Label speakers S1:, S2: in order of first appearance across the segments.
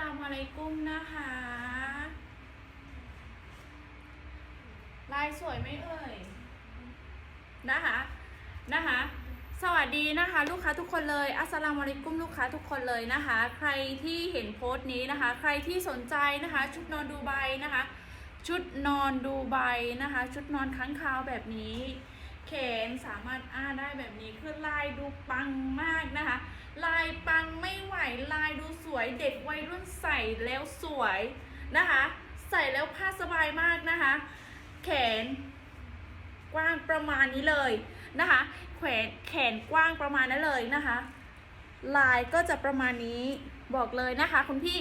S1: ลามอะลัยกุมนะคะ ลายสวยไหมเอ่ย นะคะ นะคะ สวัสดีนะคะ ลูกค้าทุกคนเลย อัสลามอะลัยกุ้มลูกค้าทุกคนเลยนะคะ ใครที่เห็นโพสต์นี้นะคะ ใครที่สนใจนะคะ ชุดนอนดูไบนะคะ ชุดนอนดูไบนะคะ ชุดนอนค้างคาวแบบนี้ แขนสามารถอ้าได้แบบนี้คือลายดูปังมากนะคะ ลายปังไม่ไหวลายดูสวยเด็กวัยรุ่นใส่แล้วสวยนะคะ ใส่แล้วผ้าสบายมากนะคะ แขนกว้างประมาณนี้เลยนะคะ แขนแขนกว้างประมาณนั้นเลยนะคะ ลายก็จะประมาณนี้บอกเลยนะคะ คุณพี่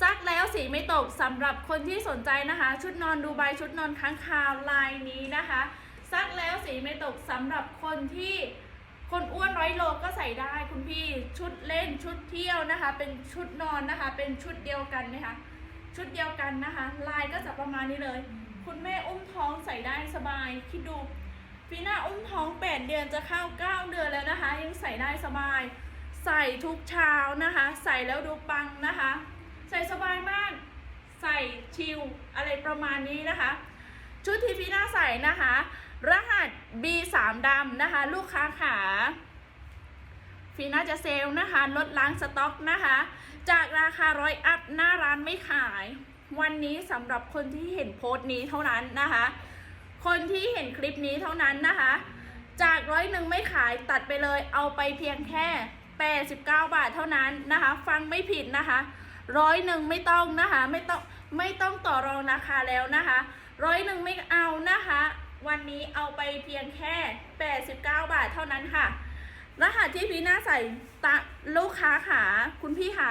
S1: ซักแล้วสีไม่ตกสำหรับคนที่สนใจนะคะ ชุดนอนดูใบชุดนอนค้างคาวลายนี้นะคะ ซักแล้วสีไม่ตกสำหรับคนที่คนอ้วนร้อยโลก็ใส่ได้คุณพี่ชุดเล่นชุดเที่ยวนะคะ เป็นชุดนอนนะคะ เป็นชุดเดียวกันไหมคะชุดเดียวกันนะคะ ลายก็จะประมาณนี้เลย คุณแม่อุ้มท้องใส่ได้สบายคิดดูฟีน่าอุ้มท้อง 8 เดือนจะเข้า 9 เดือนแล้วนะคะ ยังใส่ได้สบาย ใส่ทุกเช้านะคะ ใส่แล้วดูปังนะคะ ใส่สบายมาก ใส่ชิลอะไรประมาณนี้นะคะ ชุดทีฟีน่าใส่นะคะ รหัส B3 ดำนะคะ ลูกค้าขาฟีน่าจะเซลล์นะคะ ลดล้างสต็อกนะคะ จากราคาร้อยอัพหน้าร้านไม่ขาย วันนี้สำหรับคนที่เห็นโพสต์นี้เท่านั้นนะคะ คนที่เห็นคลิปนี้เท่านั้นนะคะ จากร้อยหนึ่งไม่ขายตัดไปเลยเอาไปเพียงแค่ 89 บาทเท่านั้นนะคะ ฟังไม่ผิดนะคะร้อยหนึ่งไม่ต้องนะคะ ไม่ต้องไม่ต้องต่อรองราคาแล้วนะคะ ร้อยหนึ่งไม่เอานะคะ วันนี้เอาไปเพียงแค่ 89 บาทเท่านั้นค่ะ รหัสที่พี่หน้าใส่ตะลูกค้าขาคุณพี่ขา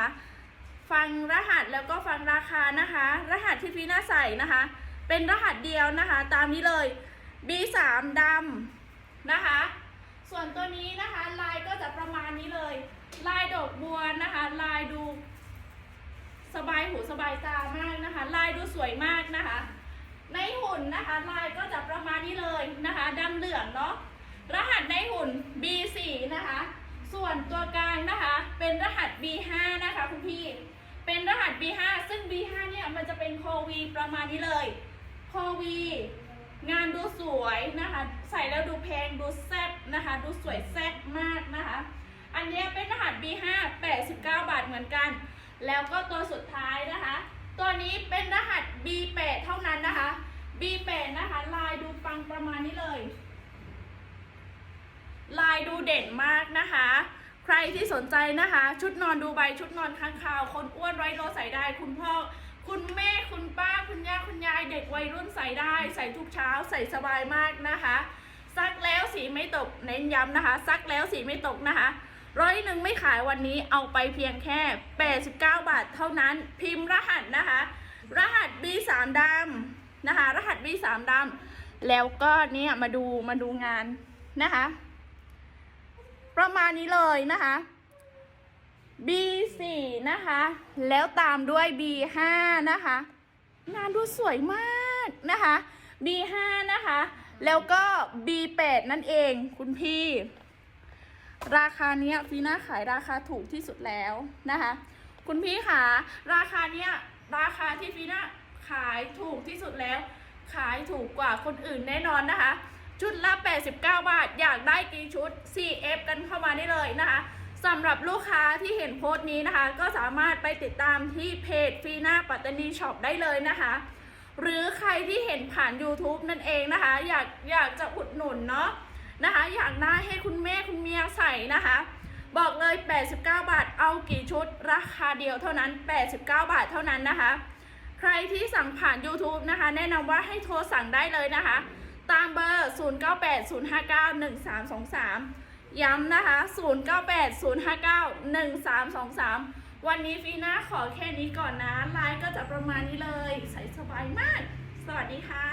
S1: ฟังรหัสแล้วก็ฟังราคานะคะ รหัสที่พี่หน้าใส่นะคะ เป็นรหัสเดียวนะคะ ตามนี้เลย B3 ดำนะคะ ส่วนตัวนี้นะคะลายก็จะประมาณนี้เลย ลายดอกบัวนะคะ ลายดู สบายหูสบายตามากนะคะ ลายดูสวยมากนะคะ ในหุ่นนะคะลายก็จะประมาณนี้เลยนะคะดำเหลืองเนาะรหัสในหุ่น B4 นะคะ ส่วนตัวกลางนะคะเป็นรหัส B5 นะคะคุณพี่ เป็นรหัส B5 ซึ่ง B5 เนี่ยมันจะเป็นโควีประมาณนี้เลยโควีงานดูสวยนะคะ ใส่แล้วดูแพงดูแซ่บนะคะ ดูสวยแซ่บมากนะคะ อันเนี้ยเป็นรหัส B5 89 บาทเหมือนกัน แล้วก็ตัวสุดท้ายนะคะ ตัวนี้เป็นรหัส B8 เท่านั้นนะคะ B8 นะคะ ลายดูปังประมาณนี้เลย ลายดูเด่นมากนะคะ ใครที่สนใจนะคะ ชุดนอนดูใบชุดนอนค้างคาว คนอ้วนไร้โลใส่ได้ คุณพ่อ คุณแม่ คุณป้า คุณย่า คุณยาย เด็กวัยรุ่นใส่ได้ ใส่ทุกเช้า ใส่สบายมากนะคะ ซักแล้วสีไม่ตก เน้นย้ำนะคะ ซักแล้วสีไม่ตกนะคะ ร้อยหนึ่งไม่ขายวันนี้เอาไปเพียงแค่ 89 บาทเท่านั้น พิมพ์รหัสนะคะ รหัส B3 ดำนะคะ รหัส B3 ดำแล้วก็เนี่ยมาดูมาดูงานนะคะ ประมาณนี้เลยนะคะ B4 นะคะ แล้วตามด้วย B5 นะคะ งานดูสวยมากนะคะ B5 นะคะ แล้วก็ B8 นั่นเองคุณพี่ ราคาเนี้ยฟีน่าขายราคาถูกที่สุดแล้วนะคะ คุณพี่ขาราคาเนี้ยราคาที่ฟีน่าขายถูกที่สุดแล้ว ขายถูกกว่าคนอื่นแน่นอนนะคะ ชุดละ 89 บาท อยากได้กี่ชุด CF กันเข้ามาได้เลยนะคะสำหรับลูกค้าที่เห็นโพสต์นี้นะคะ ก็สามารถไปติดตามที่เพจฟีน่าปัตตานีช็อปได้เลยนะคะ หรือใครที่เห็นผ่าน YouTube นั่นเองนะคะ อยากอยากจะอุดหนุนเนาะ นะคะ อยากได้ให้คุณแม่คุณเมียใส่นะคะ บอกเลย 89 บาท เอากี่ชุดราคาเดียวเท่านั้น 89 บาทเท่านั้นนะคะ ใครที่สั่งผ่าน YouTube นะคะ แนะนำว่าให้โทรสั่งได้เลยนะคะ ตามเบอร์ 0980591323 ย้ำนะคะ 0980591323วันนี้ฟีน่าขอแค่นี้ก่อนนะไลน์ก็จะประมาณนี้เลย ใส่สบายมาก สวัสดีค่ะ